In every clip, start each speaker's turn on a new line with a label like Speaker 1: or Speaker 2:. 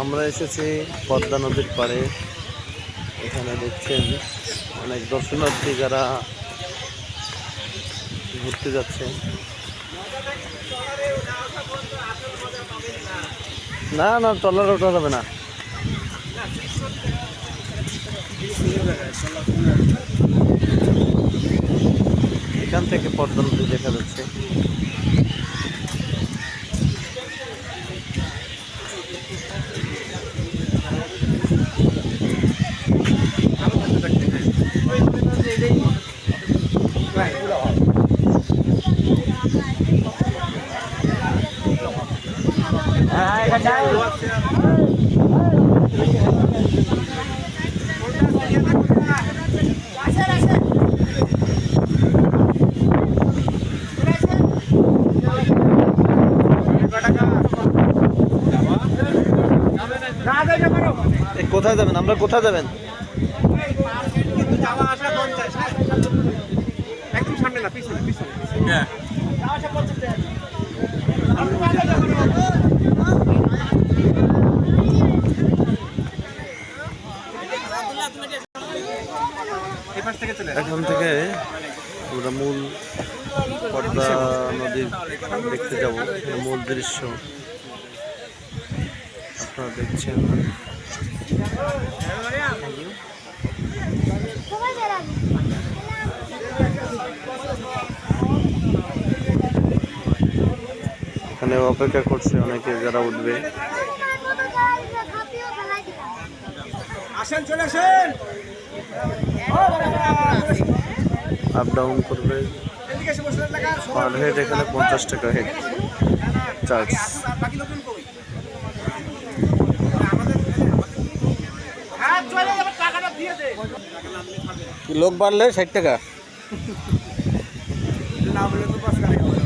Speaker 1: আমরা এসেছি পদ্মা নদীর পাড়ে। এখানে দেখছেন অনেক দর্শনার্থী যারা ঘুরতে যাচ্ছে। না না, ট্রলার ওঠা যাবে না। এখান থেকে পদ্মা নদী দেখা যাচ্ছে। কোথায় যাবেন? আমরা কোথায় যাবেন?
Speaker 2: একদম সামনে না পিছনে পিছনে। চলে
Speaker 1: এখন থেকে আমরা মূল পদ্মা নদীর দেখতে যাব মূল দৃশ্য। আপনারা দেখছেন। এখানে অপেক্ষা করছে অনেকে যারা উঠবে।
Speaker 2: আসেন চলে আসেন।
Speaker 1: আপ ডাউন করবে। পার হেড এখানে পঞ্চাশ টাকা হেড চার্জ
Speaker 2: বাকি লোকজন কই হ্যাঁ চলে যাবে টাকাটা দিয়ে দে।
Speaker 1: লোক বাড়লে ষাট টাকা।
Speaker 2: না বলে তো পাঁচ টাকা।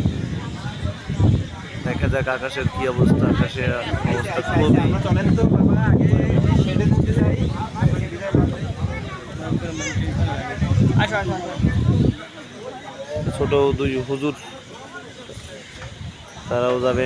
Speaker 1: দেখা যাক আকাশের কি অবস্থা আকাশের অবস্থা খুবই ছোট দুই হুজুর তারাও যাবে।